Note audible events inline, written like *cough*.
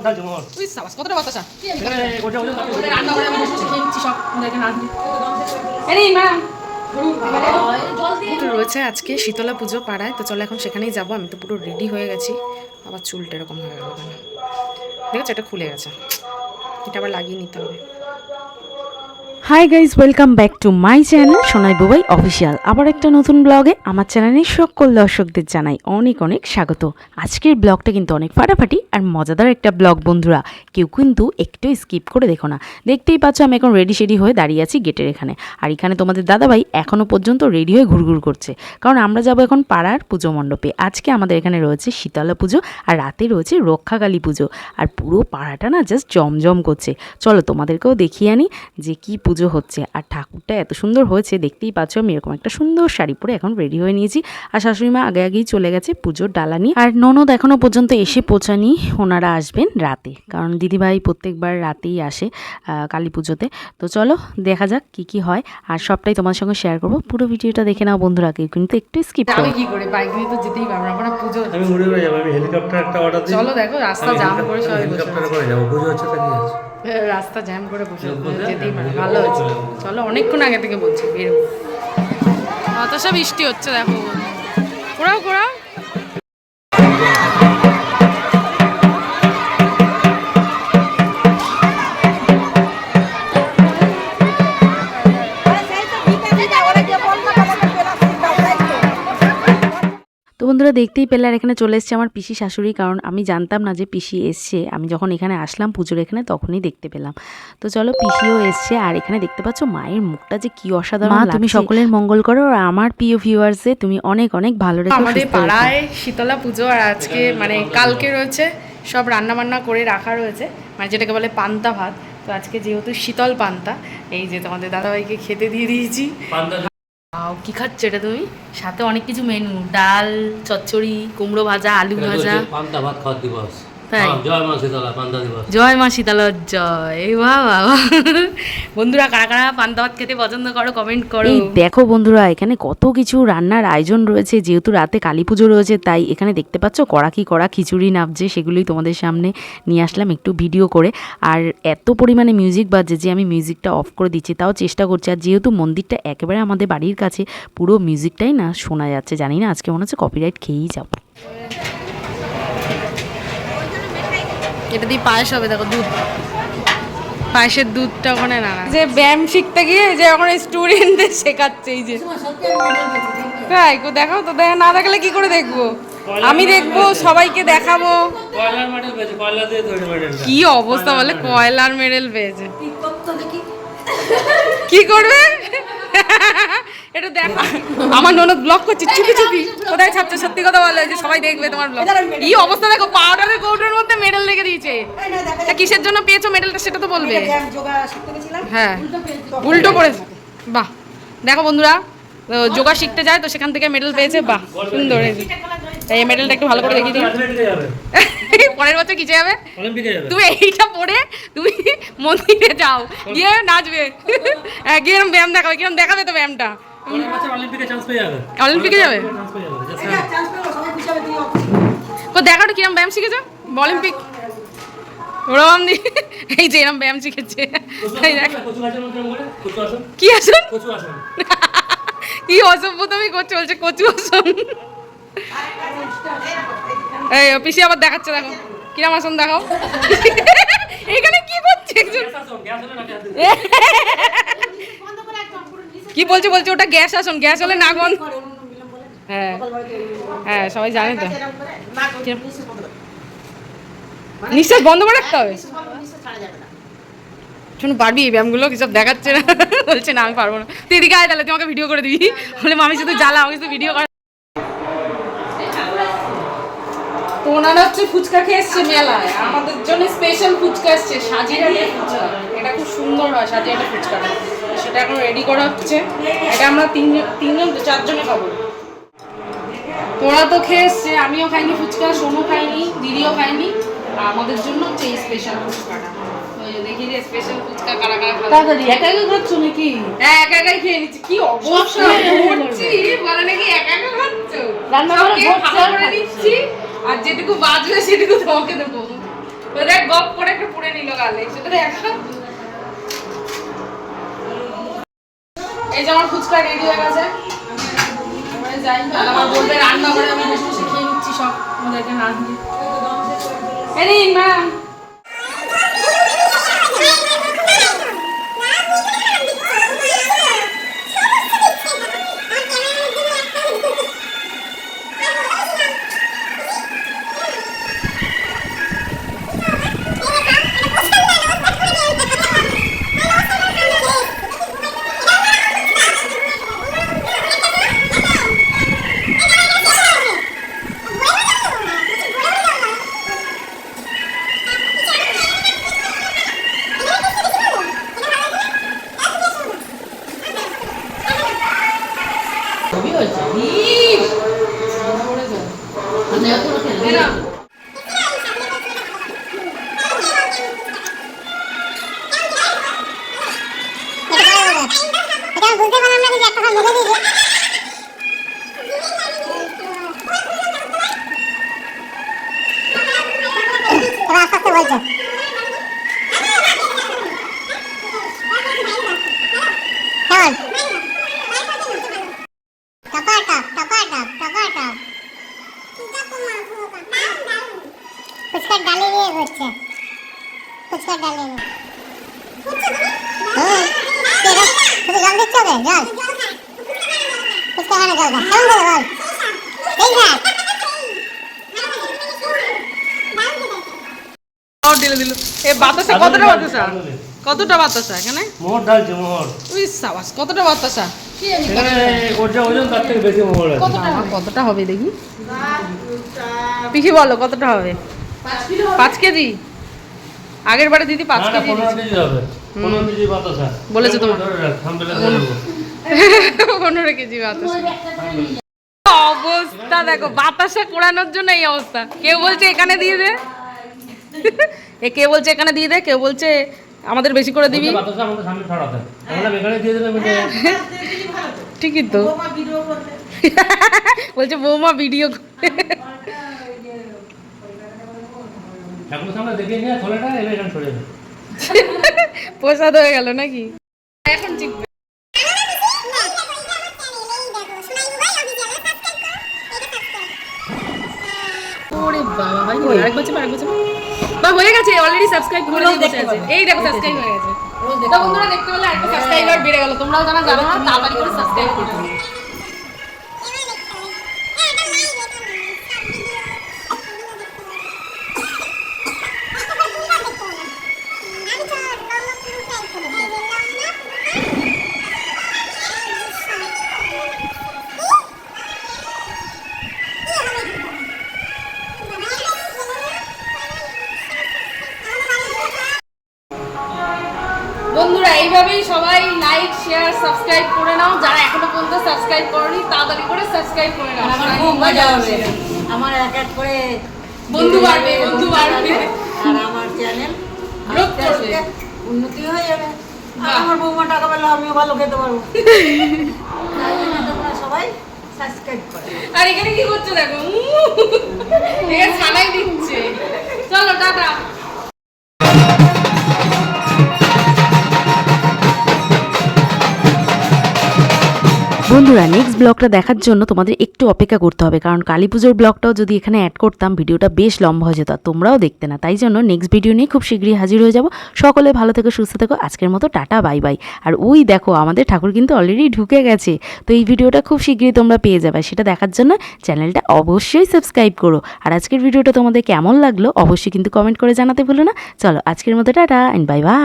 মদ ঢালছে মদ তুই সাবাস কতটা বাতাসা ওটা ওটা রান্না করে আমি বসে বসে। খেয়ে নিচ্ছি সব ওদেরকে না দিয়ে এই ম্যাম রয়েছে আজকে শীতলা পুজো পাড়ায় তো চলো এখন সেখানেই যাব। আমি তো পুরো রেডি হয়ে গেছি। আবার চুলটা এরকম হয়ে গেল। কেন দেখেছ এটা খুলে গেছে। এটা আবার লাগিয়ে নিতে হবে। Hi guys welcome back to my channel Sonai Bubai official আবার একটা নতুন ব্লগে আমার চ্যানেলের সকল দর্শকদের জানাই অনেক অনেক স্বাগত। আজকের ব্লগটা কিন্তু অনেক ফাটাফাটি আর মজাদার একটা ব্লগ বন্ধুরা। কেউ কিন্তু একটু স্কিপ করে দেখো না। দেখতেই পাচ্ছ আমি এখন রেডি শেডি হয়ে দাঁড়িয়ে আছি গেটের এখানে। আর এখানে তোমাদের দাদাভাই এখনও পর্যন্ত রেডি হয়ে ঘুরঘুর করছে। কারণ আমরা যাব এখন পাড়ার পুজো মণ্ডপে। আজকে আমাদের এখানে রয়েছে শীতলা পুজো আর রাতে রয়েছে রক্ষাকালী পুজো। আর পুরো পাড়াটা না জাস্ট জমজম করছে। চলো তোমাদেরকেও দেখিয়ে আনি যে কি পুজো হচ্ছে। আর ঠাকুরটা এত সুন্দর হয়েছে দেখতেই পাচ্ছ আমি এরকম একটা সুন্দর শাড়ি পরে এখন রেডি হয়ে নিয়েছি। আর শাশুড়ি মা আগে আগেই চলে গেছে পুজোর ডালা নিয়ে। আর ননদ এখনও পর্যন্ত এসে পৌঁছানি ওনারা আসবেন রাতে। কারণ দিদিভাই প্রত্যেকবার রাতেই আসে কালী পুজোতে। তো চলো দেখা যাক কি কি হয়। আর সবটাই তোমার সঙ্গে শেয়ার করব। পুরো ভিডিওটা দেখে নাও বন্ধুরা কেউ কিন্তু একটু স্কিপ করো। কি করে? বাইক নিয়ে তো যেতেই পারব না আমরা পুজো আমি উড়ে উড়ে আমি হেলিকপ্টার একটা অর্ডার দিই। চলো দেখো রাস্তা জাম করে সবাই বসে করে যাব। বুঝে হচ্ছে তা আছে আছে। রাস্তা জ্যাম করে বসে যেতেই পারে ভালো হচ্ছে চলো অনেকক্ষণ আগে থেকে বলছি বেরোবো সব বৃষ্টি হচ্ছে দেখো। ঘোরাও কোরাও বন্ধুরা দেখতেই পেলে আর এখানে চলে এসছে আমার পিসি শাশুড়ি কারণ আমি জানতাম না যে পিসি এসছে। আমি যখন এখানে আসলাম পুজোর এখানে তখনই দেখতে পেলাম। তো চলো পিসিও এসছে আর এখানে দেখতে পাচ্ছ মায়ের মুখটা যে কি অসাধারণ মা তুমি সকলের মঙ্গল করো আর আমার প্রিয় ভিউয়ার্সে তুমি অনেক অনেক ভালো রেখো আমাদের পাড়ায় শীতলা পুজো আর আজকে মানে কালকে রয়েছে সব রান্না বান্না করে রাখা রয়েছে। মানে যেটাকে বলে পান্তা ভাত। তো আজকে যেহেতু শীতল পান্তা এই যে তোমাদের দাদাভাইকে খেতে দিয়ে দিয়েছি। আও কি খাচ্ছ এটা তুমি? সাথে অনেক কিছু মেনু ডাল চচ্চড়ি কুমড়ো ভাজা আলু ভাজা। পান্তা ভাত খাওয়ার দিবস। তাই? হ্যাঁ, জয় মা শীতলা পান্তা দিবস। জয় মা শীতলার জয়। বাহ বাবা বন্ধুরা কারা কারা পান্তা ভাত খেতে পছন্দ করো কমেন্ট করো। দেখো বন্ধুরা এখানে কত কিছু রান্নার আয়োজন রয়েছে যেহেতু রাতে কালী পুজো রয়েছে তাই এখানে দেখতে পাচ্ছ কড়া কি কড়া খিচুড়ি নাবছে সেগুলোই তোমাদের সামনে নিয়ে আসলাম একটু ভিডিও করে। আর এত পরিমাণে মিউজিক বাজছে যে আমি মিউজিকটা অফ করে দিচ্ছি তাও চেষ্টা করছি। আর যেহেতু মন্দিরটা একেবারে আমাদের বাড়ির কাছে পুরো মিউজিকটাই না শোনা যাচ্ছে জানি না আজকে মনে হচ্ছে কপিরাইট খেয়েই যাব। এটা দিয়ে পায়েস হবে দেখো দুধ। পায়েসের দুধটা ওখানে না যে ব্যায়াম শিখতে গিয়ে যে ওখানে স্টুডেন্টদের শেখাচ্ছে এই যে। তাই কো দেখাও তো দেখা না দেখালে কি করে দেখব? আমি দেখব সবাইকে দেখাবো। কি অবস্থা বলে কয়লার মেডেল পেয়েছে কি করবে এটা দেখ। আমার ননদ ব্লক করছে চুপি চুপি। কোথায় ছাপছে? সত্যি কথা বলে যে সবাই দেখবে তোমার ব্লগ এই অবস্থা দেখো পাউডারের কৌটোর মধ্যে মেডেল রেখে দিয়েছে। তা কিসের জন্য পেয়েছ মেডেলটা সেটা তো বলবে। হ্যাঁ। উল্টো পড়েছে। বাহ। দেখো বন্ধুরা যোগা শিখতে যায় তো সেখান থেকে মেডেল পেয়েছে। বাহ সুন্দর এই মেডেলটা একটু ভালো করে দেখিয়ে দিই। *laughs* পরের বছর কিসে যাবে? তুমি এইটা পরে তুমি মন্দিরে যাও। গিয়ে নাচবে। হ্যাঁ গিয়ে ব্যায়াম দেখাবে কিরম দেখাবে তো ব্যায়ামটা? অলিম্পিকে যাবে। অলিম্পিকে যাবে? চান্স পেয়ে যাবে just তো দেখাটা কিরম ব্যায়াম শিখেছো? অলিম্পিক ওরম দি এই যে এরম ব্যায়াম শিখেছে। এই দেখ। আসন কি আসুন? কি অসভ্যতামি করছে বলছে কচু আসন। এই পিসি আবার দেখাচ্ছে দেখো। কিরম আসন দেখাও। এখানে কি করছে একজন *laughs* গ্যাস আসন গ্যাস হলে নাকি হাতে কি বলছে বলছে ওটা গ্যাস আসন গ্যাস হলে না গন হ্যাঁ হ্যাঁ সবাই জানে তো। নিঃশ্বাস বন্ধ করে। রাখতে হবে? শোনো পারবি এই ব্যায়ামগুলো কিসব দেখাচ্ছে না? বলছে না আমি পারব না। তুই এদিকে আয় তাহলে তোমাকে ভিডিও করে দিবি। বলে মামি শুধু জ্বালা আমাকে শুধু ভিডিও করে তো ওনারা হচ্ছে ফুচকা খেয়ে এসছে মেলায়। আমাদের জন্য স্পেশাল ফুচকা এসছে সাজিয়ে ফুচকা। সুন্দর হয় সাজিয়ে এটা ফুচকাটা সেটা এখন রেডি করা হচ্ছে। এটা আমরা তিনজন তিনজন চারজনে খাব। তোরা তো খেয়ে এসছে আমিও খাইনি ফুচকা সোনু খাইনি দিদিও খাইনি। আর আমাদের জন্য হচ্ছে এই স্পেশাল ফুচকাটা। দেখি যে স্পেশাল ফুচকা কারা কারা খাবে। তাড়াতাড়ি একা একা খাচ্ছ নাকি? হ্যাঁ একা একাই খেয়ে নিচ্ছি। কি অবস্থা? করছি বলে নাকি একা একা খাচ্ছ? রান্না করে আর নিচ্ছি। আর যেটুকু বাজবে সেটুকু তোমাকে দেবো। দেখ গপ করে একটু পুড়ে নিল গালে। সেটা দেখ এই যে আমার ফুচকা রেডি হয়ে গেছে। যাই, আর রান্না করে আমি বসে বসে খেয়ে নিচ্ছি সব। ওদেরকে না দিয়ে। ম্যাম। বুঝতে পারলাম না যে একটা খাল ঢেকে দিয়েছে আস্তে আস্তে বলছে। কেমন topper top topper top topper top. ফুচকার ডালে দিয়ে করছে ফুচকার ডালে দিয়ে হুম, এবার শুধু খা কেমন করে বল এই খা আর দিল দিল এ বাতাসা কতটা বাতাসা কতটা বাতাসা এখানে? মোহর ঢালছে মোহর। উই সাবাস কতটা বাতাসা কতটা হবে? দেখি? পিসি বলো কতটা হবে? পাঁচ কেজি? আগের বারে দিদি পাঁচ কেজি হবে। বলেছে তোমার। পনেরো কেজি বাতাসা অবস্থা দেখো বাতাসা কোড়ানোর জন্য এই অবস্থা। কেউ বলছে এখানে দিয়ে দে। এ কে বলছে এখানে দিয়ে দে কেউ বলছে আমাদের বেশি করে দিবি। ঠিকই তো। বলছে বৌমা ভিডিও ঠাকুরের *laughs* প্রসাদ হয়ে গেল নাকি? এখন চিপবে ওরে বাবা ভাই আরেক বছর আরেক বছর। বা হয়ে গেছে অলরেডি সাবস্ক্রাইব করে দিয়ে এই দেখো সাবস্ক্রাইব হয়ে গেছে। তো বন্ধুরা দেখতে পেলে সাবস্ক্রাইবার বেড়ে গেল। তোমরাও জানা জানো না তাড়াতাড়ি করে সাবস্ক্রাইব করতে সাবস্ক্রাইব করে নাও। আমার খুব মজা হবে। আমার এক এক করে বন্ধু বাড়বে বন্ধু বাড়বে। আর আমার চ্যানেল *laughs* গ্রোথ করবে। উন্নতি হয়ে যাবে। আর আমার বৌমা টাকা পেলে আমিও ভালো খেতে পারব। *laughs* তাই জন্য তোমরা সবাই সাবস্ক্রাইব করো। আর এখানে কি করছ দেখো? বন্ধুরা নেক্সট ব্লগটা দেখার জন্য তোমাদের একটু অপেক্ষা করতে হবে, কারণ কালী পুজোর ব্লগটাও যদি এখানে অ্যাড করতাম, ভিডিওটা বেশ লম্বা হয়ে যেত তোমরাও দেখতে না, তাই জন্য নেক্সট ভিডিও নিয়ে খুব শীঘ্রই হাজির হয়ে যাব। সকলে ভালো থেকো, সুস্থ থেকো, আজকের মতো টাটা বাই বাই আর ওই দেখো, আমাদের ঠাকুর কিন্তু অলরেডি ঢুকে গেছে, তো এই ভিডিওটা খুব শীঘ্রই তোমরা পেয়ে যাবে সেটা দেখার জন্য চ্যানেলটা অবশ্যই সাবস্ক্রাইব করো। আর আজকের ভিডিওটা তোমাদের কেমন লাগল, অবশ্যই কিন্তু কমেন্ট করে জানাতে ভুলো না। চলো, আজকের মতো টাটা অ্যান্ড বাই বাই